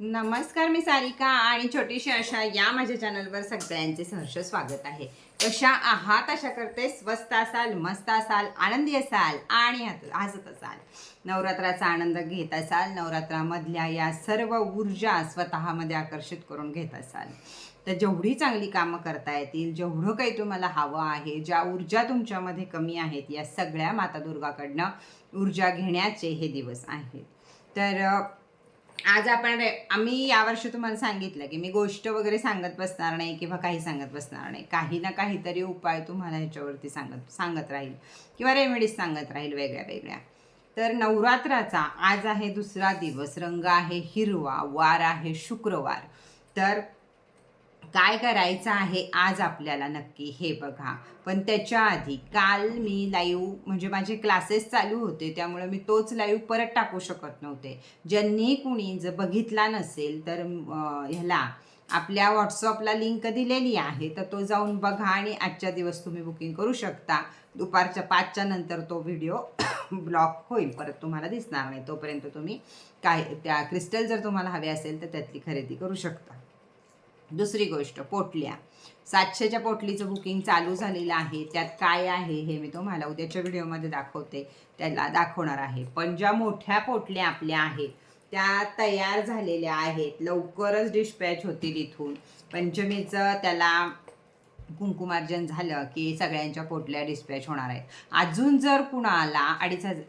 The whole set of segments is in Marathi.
नमस्कार मी सारिका आणि छोटीशी अशा या माझ्या चॅनलवर सगळ्यांचे सहर्ष स्वागत आहे. कशा आहात? अशा करते स्वस्त असाल मस्त असाल आनंदी असाल आणि हसत असाल. नवरात्राचा आनंद घेत असाल नवरात्रामधल्या या सर्व ऊर्जा स्वतःमध्ये आकर्षित करून घेत असाल. तर जेवढी चांगली कामं करता येतील जेवढं काही तुम्हाला हवं आहे ज्या ऊर्जा तुमच्यामध्ये कमी आहेत या सगळ्या माता दुर्गाकडनं ऊर्जा घेण्याचे हे दिवस आहेत. तर आज आपण रे- आम्ही यावर्षी तुम्हाला सांगितलं की मी गोष्ट वगैरे सांगत बसणार नाही किंवा काही सांगत बसणार नाही. काही ना काहीतरी उपाय तुम्हाला ह्याच्यावरती सांगत सांगत राहील किंवा रेमेडीज सांगत राहील वेगळ्या वेगळ्या. तर नवरात्राचा आज आहे दुसरा दिवस. रंग आहे हिरवा वार आहे शुक्रवार. तर काय करायचं आहे आज आपल्याला नक्की हे बघा. पण त्याच्या आधी काल मी लाईव्ह म्हणजे माझे क्लासेस चालू होते त्यामुळे मी तोच लाईव्ह परत टाकू शकत नव्हते. ज्यांनी कुणी जर बघितला नसेल तर ह्याला आपल्या व्हॉट्सअपला लिंक दिलेली आहे तर तो जाऊन बघा आणि आजच्या दिवस तुम्ही बुकिंग करू शकता. दुपारच्या पाचच्या नंतर तो व्हिडिओ ब्लॉक होईल. परत तुम्हाला दिसणार नाही. तोपर्यंत तुम्ही काय त्या क्रिस्टल जर तुम्हाला हवे असेल तर त्यातली खरेदी करू शकता. दुसरी गोष्ट पोटल्या. सातशेच्या पोटलीचं बुकिंग चालू झालेलं आहे. त्यात काय आहे हे मी तुम्हाला उद्याच्या व्हिडिओमध्ये दाखवते. त्याला दाखवणार आहे. पण ज्या मोठ्या पोटल्या आपल्या आहेत त्या तयार झालेल्या आहेत. लवकरच डिस्पॅच होतील इथून. पंचमीचं त्याला कुंकुमार्जन झालं की सगळ्यांच्या पोटल्या डिस्पॅच होणार आहेत. अजून जर कुणाला अडीच हजार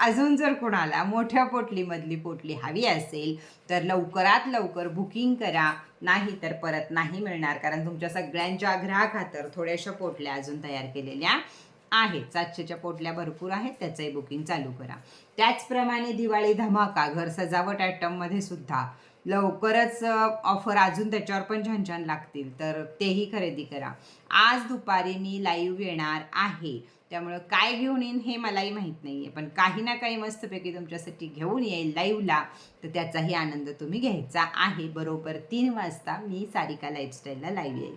अजून जर कोणाला मोठ्या पोटलीमधली पोटली हवी असेल तर लवकरात लवकर बुकिंग करा. नाही तर परत नाही मिळणार कारण तुमच्या सगळ्यांच्या आग्रहाखातर थोड्याशा पोटल्या अजून तयार केलेल्या आहेत. सातशेच्या पोटल्या भरपूर आहेत त्याचंही बुकिंग चालू करा. त्याचप्रमाणे दिवाळी धमाका घर सजावट आयटममध्ये सुद्धा लवकरच ऑफर अजून त्याच्यावर पण छान छान लागतील. तर तेही खरेदी करा. आज दुपारी मी लाईव्ह येणार आहे. त्यामुळं काय घेऊन येईन हे मलाही माहीत नाही आहे पण काही ना काही मस्तपैकी तुमच्यासाठी घेऊन येईल लाईव्हला तर त्याचाही आनंद तुम्ही घ्यायचा आहे. बरोबर तीन वाजता मी सारिका लाईफस्टाईलला लाईव्ह येईल.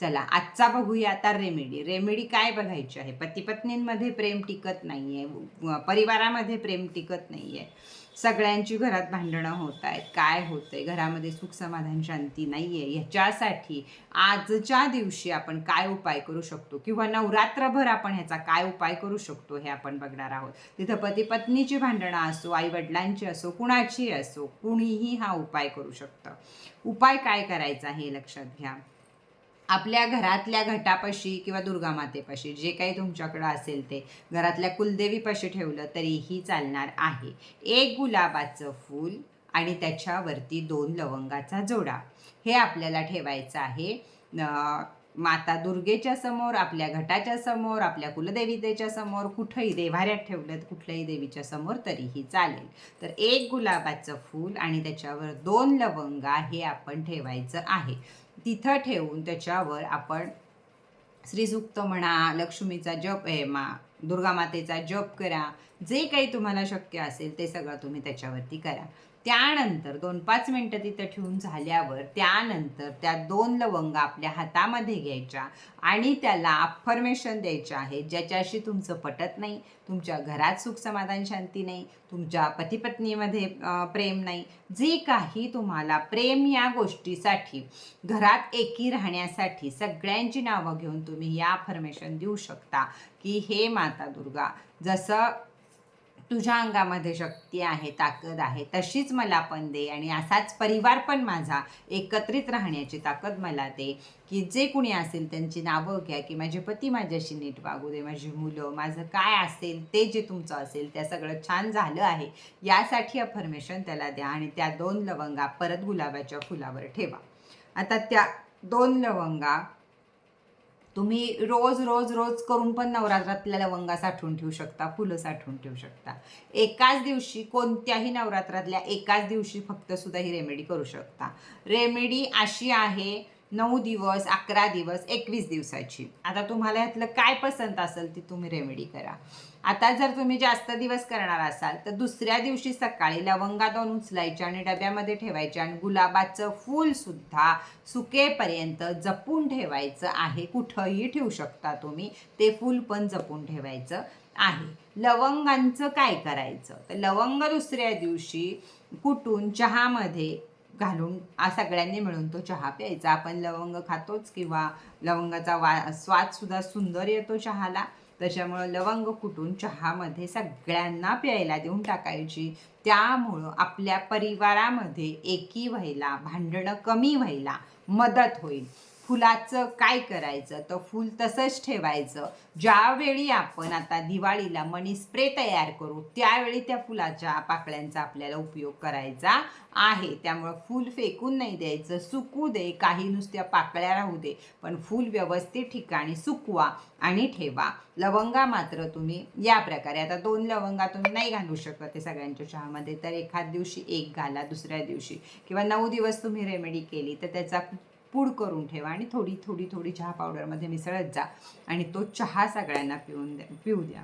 चला आजचा बघूया आता रेमेडी रेमेडी काय बघायची आहे? पतीपत्नींमध्ये प्रेम टिकत नाही आहे परिवारामध्ये प्रेम टिकत नाही आहे सगळ्यांची घरात भांडणं होत आहेत. काय होतंय? घरामध्ये सुख समाधान शांती नाही आहे ह्याच्यासाठी आजच्या दिवशी आपण काय उपाय करू शकतो? किंवा नवरात्रभर आपण ह्याचा काय उपाय करू शकतो हे आपण बघणार आहोत. तिथं पती पत्नीची भांडणं असो आई वडिलांची असो कुणाची असो कुणीही हा उपाय करू शकतं. उपाय काय करायचा हे लक्षात घ्या. आपल्या घरातल्या घटापाशी किंवा दुर्गामातेपाशी जे काही तुमच्याकडं असेल ते घरातल्या कुलदेवीपाशी ठेवलं तरीही चालणार आहे. एक गुलाबाचं फूल आणि त्याच्यावरती दोन लवंगाचा जोडा. हे आपल्याला ठेवायचं आहे. माता दुर्गेच्या समोर आपल्या घटाच्या समोर आपल्या कुलदेवीतेच्या समोर कुठंही देवाऱ्यात ठेवलं कुठल्याही देवीच्या समोर तरीही चालेल. तर एक गुलाबाचं फूल आणि त्याच्यावर दोन लवंगा हे आपण ठेवायचं आहे. तिथं ठेवून त्याच्यावर आपण श्रीसुक्त म्हणा लक्ष्मीचा जप हे मा दुर्गामातेचा जप करा जे काही तुम्हाला शक्य असेल ते सगळं तुम्ही त्याच्यावरती करा. त्यानंतर दोन पाच मिनटं तिथं ठेवून झाल्यावर त्यानंतर त्या दोन लवंग आपल्या हातामध्ये घ्यायच्या आणि त्याला अफर्मेशन द्यायच्या आहे ज्याच्याशी तुमचं पटत नाही तुमच्या घरात सुख समाधान शांती नाही तुमच्या पतीपत्नीमध्ये प्रेम नाही जे काही तुम्हाला प्रेम या गोष्टीसाठी घरात एकी राहण्यासाठी सगळ्यांची नावं घेऊन तुम्ही या अफर्मेशन देऊ शकता की हे माता दुर्गा जसं तुझ्या अंगामध्ये शक्ती आहे ताकद आहे तशीच मला पण दे आणि असाच परिवार पण माझा एकत्रित राहण्याची ताकद मला दे की जे कुणी असेल त्यांची नावं घ्या की माझे पती माझ्याशी नीट वागू दे माझी मुलं माझं काय असेल ते जे तुमचं असेल त्या सगळं छान झालं आहे यासाठी अफर्मेशन त्याला द्या आणि त्या दोन लवंगा परत गुलाबाच्या फुलावर ठेवा. आता त्या दोन लवंगा तुम्ही रोज रोज रोज करून पण नवरात्रातल्या लवंगा साठवून ठेवू शकता फुलं साठवून ठेवू शकता. एकाच दिवशी कोणत्याही नवरात्रातल्या एकाच दिवशी फक्त सुद्धा ही रेमेडी करू शकता. रेमेडी अशी आहे नऊ दिवस अकरा दिवस एकवीस दिवसाची. आता तुम्हाला यातलं काय पसंत असेल ती तुम्ही रेमेडी करा. आता जर तुम्ही जास्त दिवस करणार असाल तर दुसऱ्या दिवशी सकाळी लवंगा दोन उचलायच्या आणि डब्यामध्ये ठेवायच्या आणि गुलाबाचं फूल सुद्धा सुकेपर्यंत जपून ठेवायचं आहे. कुठंही ठेवू शकता तुम्ही. ते फूल पण जपून ठेवायचं आहे. लवंगांचं काय करायचं? तर लवंग दुसऱ्या दिवशी कुटून चहामध्ये घालून सगळ्यांनी मिळून तो चहा प्यायचा. आपण लवंग खातोच किंवा लवंगाचा वा स्वादसुद्धा सुंदर येतो चहाला. त्याच्यामुळं लवंग कुटून चहामध्ये सगळ्यांना प्यायला देऊन टाकायची. त्यामुळं आपल्या परिवारामध्ये एकी व्हायला भांडणं कमी व्हायला मदत होईल. फुलाचं काय करायचं? तर फूल तसंच ठेवायचं. ज्यावेळी आपण आता दिवाळीला मणी स्प्रे तयार करू त्यावेळी त्या फुलाच्या पाकळ्यांचा आपल्याला उपयोग करायचा आहे. त्यामुळं फूल फेकून नाही द्यायचं सुकू दे. काही नुसत्या पाकळ्या राहू दे पण फूल व्यवस्थित ठिकाणी सुकवा आणि ठेवा. लवंगा मात्र तुम्ही या प्रकारे आता दोन लवंगा तुम्ही नाही घालू शकत ते सगळ्यांच्या चहामध्ये. तर एखाद दिवशी एक घाला दुसऱ्या दिवशी. किंवा नऊ दिवस तुम्ही रेमेडी केली तर त्याचा पूड करून ठेवा आणि थोडी थोडी थोडी चहा पावडरमध्ये मिसळत जा. आणि तो चहा सगळ्यांना पिऊन द्या पिऊ द्या.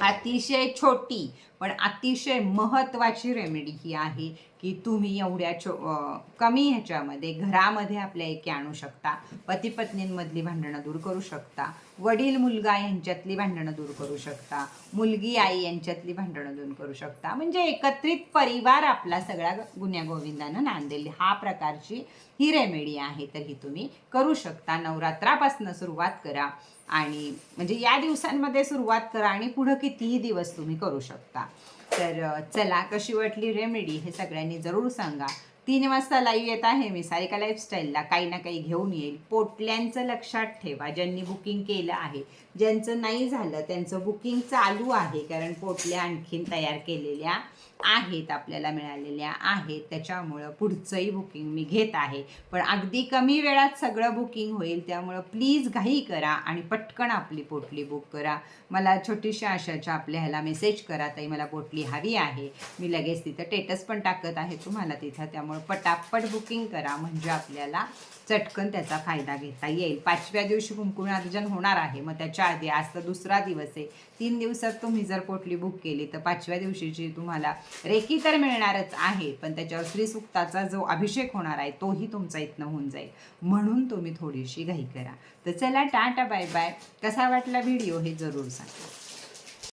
अतिशय छोटी पण अतिशय महत्त्वाची रेमेडी ही आहे. की तुम्ही एवढ्या छो कमी ह्याच्यामध्ये घरामध्ये आपल्या एकी आणू शकता पती पत्नींमधली भांडणं दूर करू शकता वडील मुलगा यांच्यातली भांडणं दूर करू शकता मुलगी आई यांच्यातली भांडणं दूर करू शकता. म्हणजे एकत्रित परिवार आपला सगळा गुन्ह्यागोविंदानं नांदेल. हा प्रकारची ही रेमेडी आहे. तर ही तुम्ही करू शकता. नवरात्रापासून सुरुवात करा आणि म्हणजे या दिवसांमध्ये सुरुवात करा आणि पुढं कितीही दिवस तुम्ही करू शकता. तर चला कशी वाटली रेमेडी हे सगळ्यांनी जरूर सांगा. तीन वाजता लाईव्ह येत आहे मी सारिका लाईफस्टाईलला काही ना काही घेऊन येईल. पोटल्यांचं लक्षात ठेवा. ज्यांनी बुकिंग केलं आहे ज्यांचं नाही झालं त्यांचं बुकिंग चालू आहे. कारण पोटल्या आणखीन तयार केलेल्या आहेत आपल्याला मिळालेल्या आहेत. त्याच्यामुळं पुढचंही बुकिंग मी घेत आहे. पण अगदी कमी वेळात सगळं बुकिंग होईल त्यामुळं प्लीज घाई करा आणि पटकन आपली पोटली बुक करा. मला छोटीशा आशाच्या आपल्या ह्याला मेसेज करा ताई मला पोटली हवी आहे. मी लगेच तिथं टेटस पण टाकत आहे तुम्हाला तिथं. त्यामुळं पटापट बुकिंग करा म्हणजे आपल्याला चटकन त्याचा फायदा घेता येईल. पाचव्या दिवशी कुंकुमार्जन होणार आहे. मग त्याच्या आधी आज तर दुसरा दिवस आहे. तीन दिवसात तुम्ही जर पोटली बुक केली तर पाचव्या दिवशीची तुम्हाला रेकी तर मिळणारच आहे पण त्याच्यावर श्रीसुक्ताचा जो अभिषेक होणार आहे तोही तुमचा इथनं होऊन जाईल. म्हणून तुम्ही थोडीशी घाई करा. तर चला टाटा बाय बाय. कसा वाटला व्हिडिओ हे जरूर सांगा.